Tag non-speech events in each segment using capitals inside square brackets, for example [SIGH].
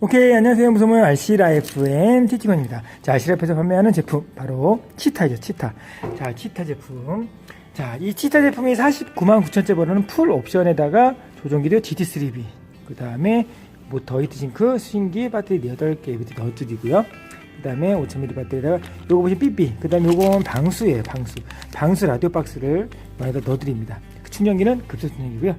오케이 안녕하세요. 무소문 RC라이프의 티티건입니다. 자 RC라이프에서 판매하는 제품 바로 치타죠 치타. 자 치타 제품. 자이 치타 제품이 49만 9천째 벌어는 풀 옵션에다가 조종기도 GT3B 그 다음에 모터 히트싱크 수신기 배터리 8개 밑에 넣어드리고요. 그 다음에 5000mAh 배터리에다가 요거 보시면 삐삐 그 다음에 요건 방수예요 방수. 방수 라디오 박스를 여기다 넣어드립니다. 그 충전기는 급속 충전기고요.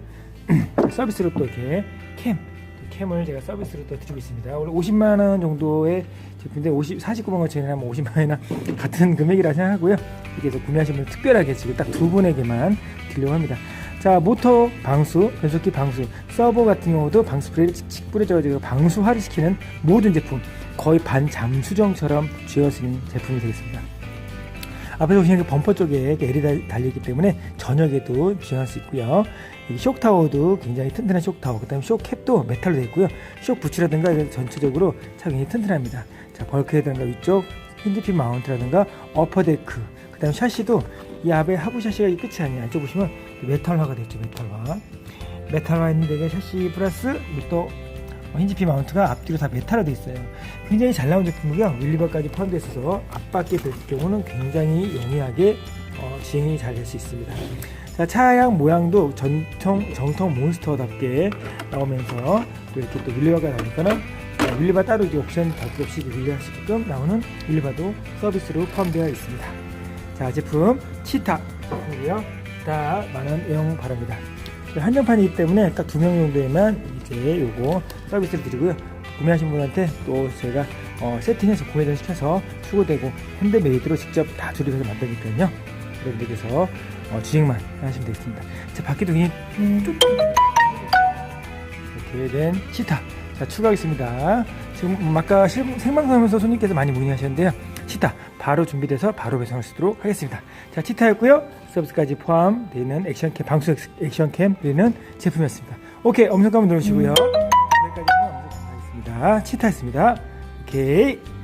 [CLEARS THROAT] 서비스로 또 이렇게 캠 캠을 제가 서비스로 또 드리고 있습니다. 원래 50만 원 정도의 제품인데 50, 49만 원짜리나 뭐 50만 원이나 [LAUGHS] 같은 금액이라 생각하고요. 해서 구매하시면 특별하게 지금 딱 두 분에게만 드리려고 합니다. 자 모터 방수, 변속기 방수, 서버 같은 경우도 방수 스프레이를 칙칙 뿌려줘가지고 방수화를 시키는 모든 제품 거의 반잠수정처럼 쥐어쓰는 제품이 되겠습니다. 앞에서 보시는 그 범퍼 쪽에 L이 달- 달려있기 때문에 저녁에도 주행할 수 있고요. 이 쇼타워도 굉장히 튼튼한 쇼타워, 그 다음에 쇼캡도 메탈로 되어 있고요. 쇼 부츠라든가 전체적으로 차 굉장히 튼튼합니다. 자, 벌크헤드라든가 위쪽 힌지핀 마운트라든가 어퍼데크, 그 다음에 샤시도 이 앞에 하부 샤시가 이 끝이 아니에요. 안쪽 보시면 메탈화가 되어 있죠, 메탈화. 메탈화 있는데 이게 샤시 플러스 또 힌지핀 마운트가 앞뒤로 다 메탈로 되어 있어요. 굉장히 잘 나온 제품이고요. 윌리버까지 포함되어 있어서 앞바퀴 될 경우는 굉장히 용이하게 어, 주행이 잘 될 수 있습니다. 자, 차량 모양도 전통, 정통 몬스터답게 나오면서 또 이렇게 또 윌리버가 나오니까는 어, 윌리버 따로 이제 옵션 별도 없이 윌리할 수 있게끔 나오는 윌리버도 서비스로 포함되어 있습니다. 자, 제품 치타 제품이고요. 다 많은 애용 바랍니다. 한정판이기 때문에 딱 두 명 정도에만 이제 요거 서비스를 드리고요. 구매하신 분한테 또 저희가 어, 세팅해서 구매를 시켜서 수거되고 핸드메이드로 직접 다 조립해서 만드니까요. 여러분들께서 어, 주행만 하시면 되겠습니다. 자, 바퀴도 그냥 쭉 이렇게 된 치타. 자, 추가하겠습니다. 지금 음, 아까 실- 생방송하면서 손님께서 많이 문의하셨는데요. 치타 바로 준비돼서 바로 배송할 수 있도록 하겠습니다. 자, 치타였고요. 서비스까지 포함되어 있는 액션캠, 방수 액- 액션캠 되는 제품이었습니다. 오케이, 엄성감 누르시고요. 치타였습니다. 오케이.